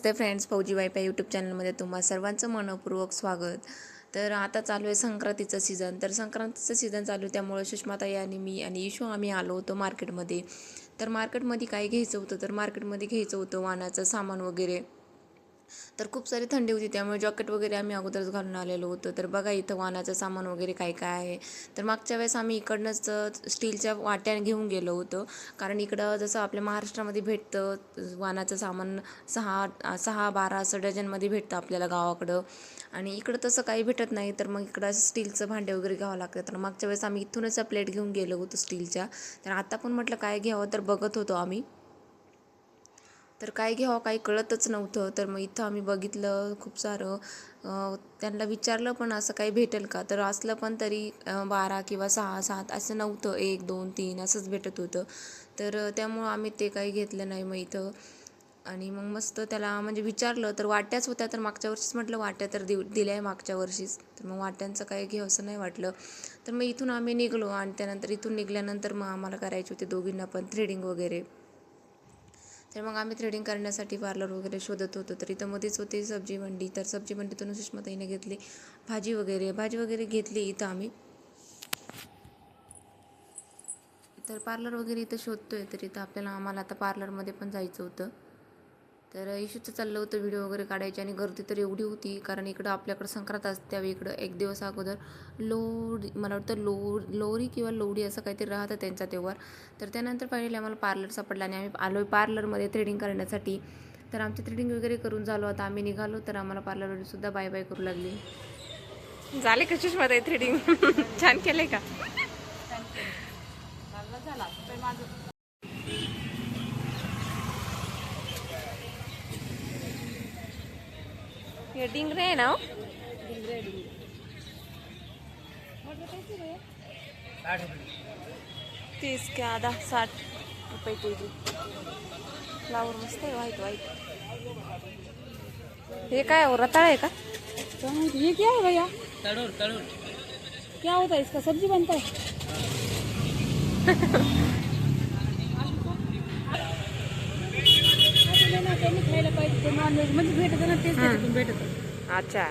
नमस्ते friends Fauji wifi YouTube चॅनलमध्ये तुम्हा सर्वांचं मनपूर्वक स्वागत. तर आता चालू आहे संक्रांतीचं सीझन. तर संक्रांतीचं सीझन चालू आहे त्यामुळे सुषमाताई आणि मी आणि इशू आम्ही आलो होतो मार्केटमध्ये. तर मार्केटमध्ये काय घ्यायचं होतं? तर मार्केटमध्ये घ्यायचं होतं वाणाचं सामान वगैरे. तर खूप सारी थंडी होती त्यामुळे जॉकेट वगैरे आम्ही अगोदरच घालून आलेलो होतो. तर बघा इथं वाहनाचं सामान वगैरे काय काय आहे. तर मागच्या वेळेस आम्ही इकडनंच स्टीलच्या वाट्या घेऊन गेलो होतो. कारण इकडं जसं आपल्या महाराष्ट्रामध्ये भेटतं वाहनाचं सामान सहा सहा बारा असं डझनमध्ये भेटतं आपल्याला गावाकडं. आणि इकडं तसं काही भेटत नाही तर मग इकडं असं स्टीलचं भांडे वगैरे घ्यावं लागतं. तर मागच्या वेळेस आम्ही इथूनच प्लेट घेऊन गेलो होतो स्टीलच्या. तर आता पण म्हटलं काय घ्यावं तर बघत होतो आम्ही. तर काय घ्यावं काही कळतच नव्हतं. तर मग इथं आम्ही बघितलं खूप सारं. त्यांना विचारलं पण असं काही भेटेल का? तर असलं पण तरी बारा किंवा सहा सात असं नव्हतं. एक दोन तीन असंच भेटत होतं. तर त्यामुळं आम्ही ते काही घेतलं नाही मग इथं. आणि मग मस्त त्याला म्हणजे विचारलं तर वाट्याच होत्या. तर मागच्या वर्षीच म्हटलं वाट्या तर दिव दिल्या आहे मागच्या वर्षीच. तर मग वाट्यांचं काही घेऊ असं नाही वाटलं. तर मग इथून आम्ही निघलो आणि त्यानंतर इथून निघाल्यानंतर मग आम्हाला करायचे होते दोघींना पण थ्रेडिंग वगैरे. तर मग आम्ही थ्रेडिंग करण्यासाठी पार्लर वगैरे शोधत होतो. तर इथं मध्येच होती सब्जी मंडी. तर सब्जी मंडीतून सुषमाताईने घेतली भाजी वगैरे. भाजी वगैरे घेतली इथं आम्ही. तर पार्लर वगैरे इथं शोधतोय. तर इथं आपल्याला आम्हाला आता पार्लरमध्ये पण जायचं होतं. तर इशूचं चाललं होतं व्हिडिओ वगैरे काढायचे आणि गर्दी तर एवढी होती कारण इकडं आपल्याकडं संक्रांत असते त्यावेळी इकडं एक दिवस अगोदर. लोड मला वाटतं लो लोरी किंवा लोडी असं काहीतरी राहतं त्यांचा तेव्हार तर त्यानंतर फायनली आम्हाला पार्लर सापडला आणि आम्ही आलो पार्लरमध्ये थ्रेडिंग करण्यासाठी. तर आमची थ्रेडिंग वगैरे करून झालो आता आम्ही निघालो तर आम्हाला पार्लरवाली सुद्धा बाय बाय करू लागली. झाले का सुषमाताई थ्रेडिंग छान केले का? हे डिंगरे आहे ना हो? तीस के आधा साठ रुपये के जी। फ्लावर मस्त आहे व्हाईट व्हाईट हे काय हो, रताळ आहे का? ये क्या है भैया? तड़ोर तड़ोर क्या होता है इसका सब्ज़ी बनता है? नॉन व्हेज म्हणजे भेटत ना तेच हम्म. त्याच्यातून भेटत अच्छा.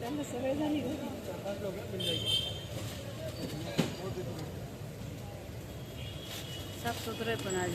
त्यांना सगळे झाली साफ़ सुथरे पण आज.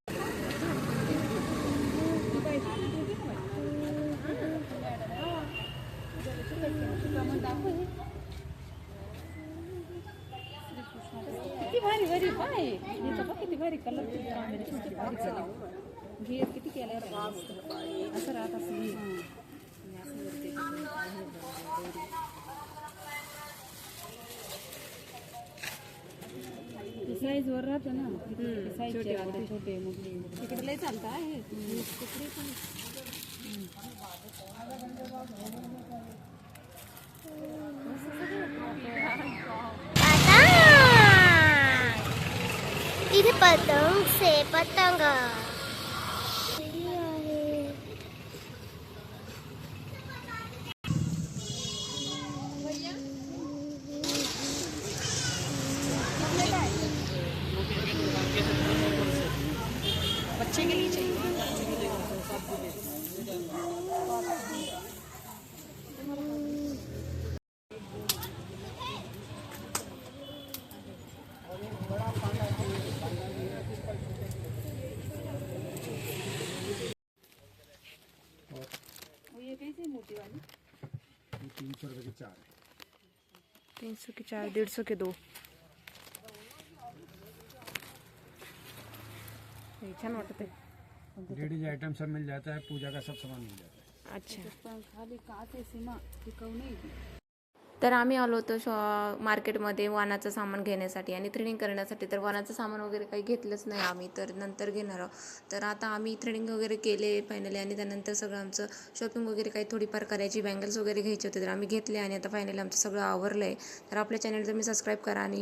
भारी भारी पाय याचा बघ किती भारी कलर किती भारी झाली घे किती केलं असं राहत असं घे साईज वर राहतं ना। साईज छोटे छोटे मोठे तिकडे लय चालतं आहे. तिकडे पण இது பத்தவங்க சே பத்தாங்க के चार तीन सौ के चार डेढ़ सौ के दो। आहे लेडीज़ आइटम सब मिल जाता है पूजा का सब सामान मिल जाता है। अच्छा। खाली काच सीमा टिकव नाही। ती. तर आम्ही आलो होतो शॉ मार्केटमध्ये वाणाचं सामान घेण्यासाठी आणि थ्रेडिंग करण्यासाठी. तर वाणाचं सामान वगैरे काही घेतलंच नाही आम्ही तर नंतर घेणार आहोत. तर आता आम्ही थ्रेडिंग वगैरे केले फायनली आणि त्यानंतर सगळं आमचं शॉपिंग वगैरे काही थोडीफार करायची बँगल्स वगैरे घ्यायचे होते तर आम्ही घेतले आणि आता फायनली आमचं सगळं आवरलं आहे तर आपल्या चॅनल तुम्ही सबस्क्राईब करा आणि